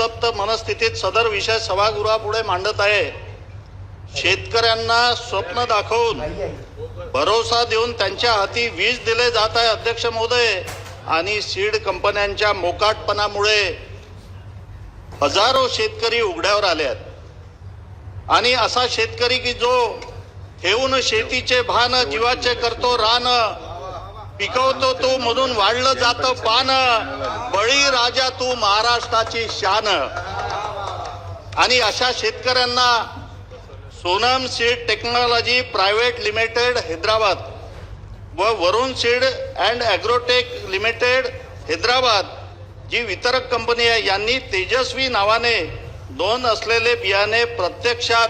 संतप्त मनस्थितीत सदर विषय सभागृहापुढे मांडत आहे. शेतकऱ्यांना स्वप्न दाखवून भरोसा देऊन त्यांच्या हाती वीज दिले जात आहे अध्यक्ष महोदय. आणि सीड कंपन्यांच्या मोकाटपणामुळे हजारो शेतकरी उघड्यावर आले आहेत. आणि असा शेतकरी की जो ठेवून शेतीचे भान जीवाचे करतो रान पिकवतो तू मधून वाढलं जातं पान. बळी राजा तू महाराष्ट्राची शान. आणि अशा शेतकऱ्यांना Sonam seed technology private limited Hyderabad व Varun seed and agrotech limited Hyderabad जी वितरक कंपनी आहे यांनी तेजस्वी नावाने दोन असलेले बियाणे प्रत्यक्षात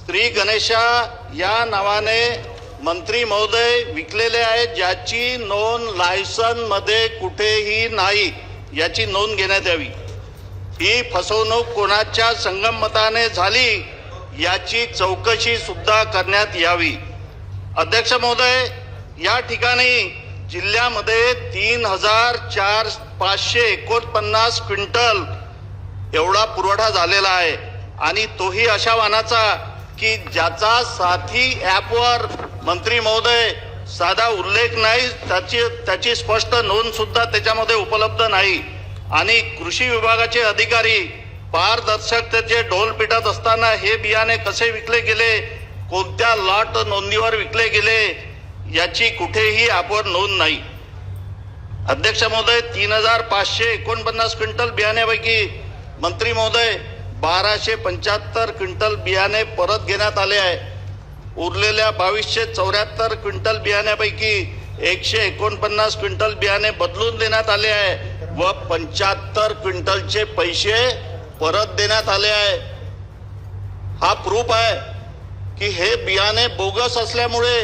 श्री गणेशा या नावाने मंत्री महोदय विकलेले आहेत ज्याची नोंद लायसनमध्ये कुठेही नाही याची नोंद घेण्यात यावी. ही फसवणूक कोणाच्या संगमताने झाली याची चौकशी सुद्धा करण्यात यावी. अध्यक्ष महोदय या ठिकाणी जिल्ह्यामध्ये तीन हजार चार पाचशे एकोणपन्नास क्विंटल एवढा पुरवठा झालेला आहे. आणि तोही अशा वाहनाचा की ज्याचा साथी ॲपवर मंत्री महोदय साधा उल्लेख नाही त्याची त्याची स्पष्ट नोंद सुद्धा त्याच्यामध्ये उपलब्ध नाही. आणि कृषी विभागाचे अधिकारी पारदर्शक त्याचे ढोल पिटत असताना हे बियाणे कसे विकले गेले कोणत्या लॉट नोंदीवर विकले गेले याची कुठेही आपण नोंद नाही. अध्यक्ष महोदय तीन हजार पाचशे एकोणपन्नास क्विंटल बियाण्यापैकी मंत्री महोदय बाराशे पंच्याहत्तर क्विंटल बियाणे परत घेण्यात आले आहे. उरलेल्या बावीसशे चौऱ्याहत्तर क्विंटल बियाण्यापैकी एकशे एकोणपन्नास क्विंटल बियाणे बदलून देण्यात आले आहे व पंच्याहत्तर क्विंटलचे पैसे परत देण्यात आले आहे. हा प्रूफ आहे की हे बियाणे बोगस असल्यामुळे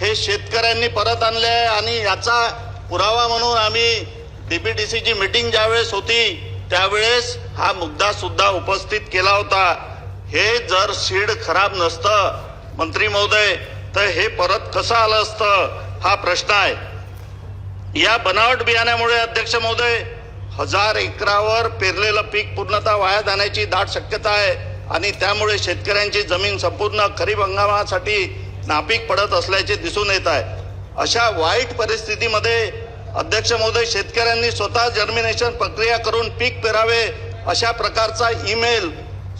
हे शेतकऱ्यांनी परत आणले आहे आणि याचा पुरावा म्हणून आम्ही डीपीटीसीची मीटिंग ज्यावेळेस होती त्यावेळेस हा मुद्दा सुद्धा उपस्थित केला होता. हे जर सीड खराब नसतं मंत्री महोदय तर हे परत कसं आलं असतं? हा प्रश्न आहे. या बनावट बियाण्यामुळे अध्यक्ष महोदय हजार एकरावर पेरलेलं पीक पूर्णतः वाया जाण्याची दाट शक्यता आहे आणि त्यामुळे शेतकऱ्यांची जमीन संपूर्ण खरीप हंगामासाठी नापीक पडत असल्याचे दिसून येत आहे. अशा वाईट परिस्थितीमध्ये अध्यक्ष महोदय शेतकऱ्यांनी स्वतः जर्मिनेशन प्रक्रिया करून पीक पेरावे अशा प्रकारचा ईमेल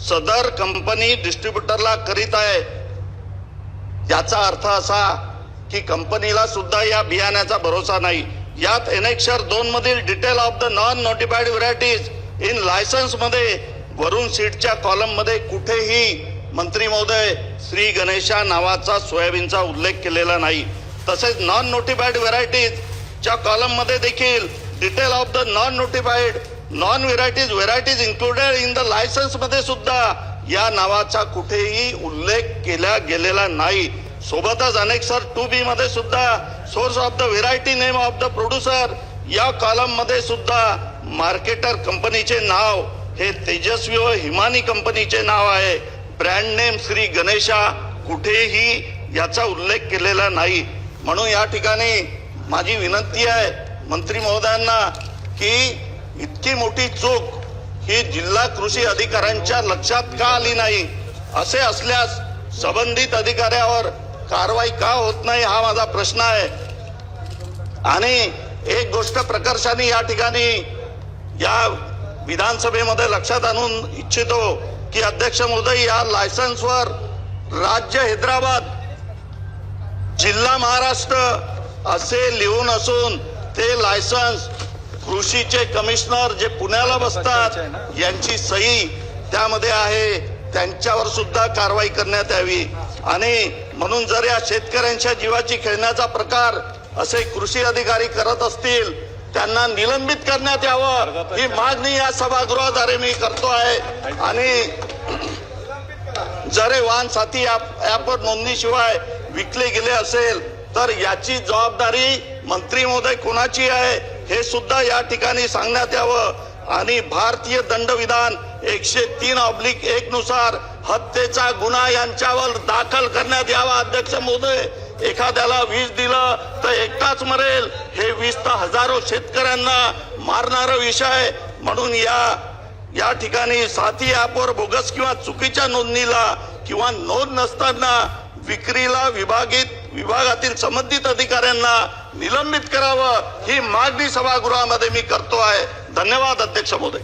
सदर कंपनी डिस्ट्रीब्युटरला करीत आहे. याचा अर्थ असा की कंपनीला सुद्धा या बियाण्याचा भरोसा नाही. यात एनेक्शर दोन मधील detail of the non notified varieties in लायसन्समध्ये Varun सीटच्या कॉलममध्ये कुठेही मंत्री महोदय श्री गणेशा नावाचा सोयाबीनचा उल्लेख केलेला नाही. तसेच नॉन नोटिफाईड व्हरायटीज च्या कॉलममध्ये देखील detail of the non notified non varieties varieties included in the लायसन्समध्ये सुद्धा या नावाचा कुठेही उल्लेख केला गेलेला नाही. सोबतच अनेक सर टू बी मध्ये सुद्धा source of the variety name of the producer या कॉलममध्ये सुद्धा मार्केटर कंपनीचे नाव हे तेजस्वी व हिमानी कंपनीचे नाव आहे. ब्रँड नेम श्री गणेशा कुठेही याचा उल्लेख केलेला नाही. म्हणून या ठिकाणी माझी विनंती आहे मंत्री महोदयांना की इतकी मोठी चूक ही जिल्हा कृषी अधिकाऱ्यांच्या लक्षात का आली नाही? असे असल्यास संबंधित अधिकाऱ्यावर कारवाई का होत नाही हा माझा प्रश्न आहे. आणि एक गोष्ट प्रकर्षाने या ठिकाणी या विधानसभेमध्ये लक्षात आणून इच्छितो की अध्यक्ष महोदय या लायसन्सवर राज्य हैदराबाद जिल्हा महाराष्ट्र असे लिहून असून ते लायसन्स कृषीचे कमिशनर जे पुण्याला बसतात यांची सही त्यामध्ये आहे. त्यांच्यावर सुद्धा कारवाई करण्यात यावी. आणि म्हणून जर या शेतकऱ्यांच्या जीवाची खेळण्याचा प्रकार असे कृषी अधिकारी करत असतील त्यांना निलंबित करण्यात यावं. ही मागणी या सभागृहाद्वारे मी करतो आहे. आणि जरे वाहन साथी ॲप ॲपवर नोंदणीशिवाय विकले गेले असेल तर याची जबाबदारी मंत्री महोदय कोणाची आहे? हे सुद्धा या ठिकाणी सांगण्यात यावं. आणि भारतीय दंडविधान एकशे तीन ऑब्लिक एक नुसार हत्येचा गुन्हा यांच्यावर दाखल करण्यात यावा अध्यक्ष महोदय. एखाद्याला वीज दिलं तर एकटाच मरेल. हे वीज तर हजारो शेतकऱ्यांना मारणारा विषय म्हणून या या ठिकाणी साथी ऍपवर बोगस किंवा चुकीच्या नोंदणीला किंवा नोंद नसताना विक्रीला विभागित विभागातील संबंधित अधिकाऱ्यांना निलंबित करावं ही मागणी सभागृहामध्ये मी करतो आहे. धन्यवाद अध्यक्ष महोदय.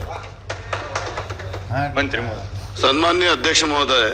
मंत्री महोदय. सन्मान्य अध्यक्ष महोदय